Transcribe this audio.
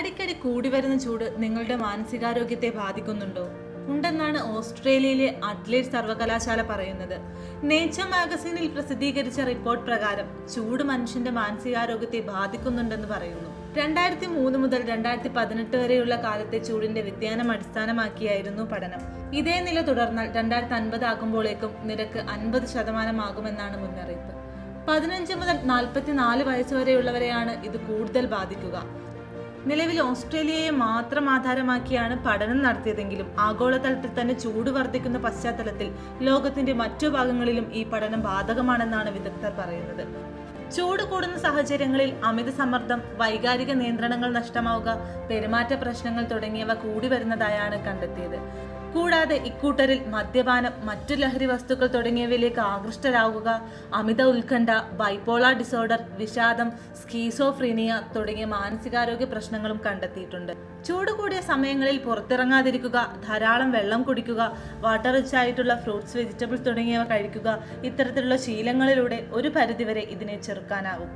അടിക്കടി കൂടി വരുന്ന ചൂട് നിങ്ങളുടെ മാനസികാരോഗ്യത്തെ ബാധിക്കുന്നുണ്ടോ? ഉണ്ടെന്നാണ് ഓസ്ട്രേലിയയിലെ അഡ്ലേഡ് സർവകലാശാല പറയുന്നത്. നേച്ചർ മാഗസീനിൽ പ്രസിദ്ധീകരിച്ച റിപ്പോർട്ട് പ്രകാരം ചൂട് മനുഷ്യന്റെ മാനസികാരോഗ്യത്തെ ബാധിക്കുന്നുണ്ടെന്ന് പറയുന്നു. രണ്ടായിരത്തി മൂന്ന് മുതൽ രണ്ടായിരത്തി പതിനെട്ട് വരെയുള്ള കാലത്തെ ചൂടിന്റെ വ്യതിയാനം അടിസ്ഥാനമാക്കിയായിരുന്നു പഠനം. ഇതേ നില തുടർന്നാൽ രണ്ടായിരത്തി അൻപത് ആകുമ്പോഴേക്കും നിരക്ക് അൻപത് ശതമാനമാകുമെന്നാണ് മുന്നറിയിപ്പ്. പതിനഞ്ച് മുതൽ നാൽപ്പത്തിനാല് വയസ്സ് വരെയുള്ളവരെയാണ് ഇത് കൂടുതൽ ബാധിക്കുക. നിലവിൽ ഓസ്ട്രേലിയയെ മാത്രം ആധാരമാക്കിയാണ് പഠനം നടത്തിയതെങ്കിലും ആഗോളതലത്തിൽ തന്നെ ചൂട് വർദ്ധിക്കുന്ന പശ്ചാത്തലത്തിൽ ലോകത്തിന്റെ മറ്റു ഭാഗങ്ങളിലും ഈ പഠനം ബാധകമാണെന്നാണ് വിദഗ്ധർ പറയുന്നത്. ചൂട് കൂടുന്ന സാഹചര്യങ്ങളിൽ അമിത സമ്മർദ്ദം വൈകാരിക നിയന്ത്രണങ്ങൾ നഷ്ടമാവുക പെരുമാറ്റ പ്രശ്നങ്ങൾ തുടങ്ങിയവ കൂടി വരുന്നതായാണ് കണ്ടെത്തിയത്. കൂടാതെ ഇക്കൂട്ടരിൽ മദ്യപാനം മറ്റു ലഹരി വസ്തുക്കൾ തുടങ്ങിയവയിലേക്ക് ആകൃഷ്ടരാകുക അമിത ഉത്കണ്ഠ ബൈപ്പോളാർ ഡിസോർഡർ വിഷാദം സ്കീസോഫ്രീനിയ തുടങ്ങിയ മാനസികാരോഗ്യ പ്രശ്നങ്ങളും കണ്ടെത്തിയിട്ടുണ്ട്. ചൂട് കൂടിയ സമയങ്ങളിൽ പുറത്തിറങ്ങാതിരിക്കുക ധാരാളം വെള്ളം കുടിക്കുക വാട്ടർ റിച്ച് ആയിട്ടുള്ള ഫ്രൂട്ട്സ് വെജിറ്റബിൾസ് തുടങ്ങിയവ കഴിക്കുക ഇത്തരത്തിലുള്ള ശീലങ്ങളിലൂടെ ഒരു പരിധിവരെ ഇതിനെ ചെറുക്കാനാവും.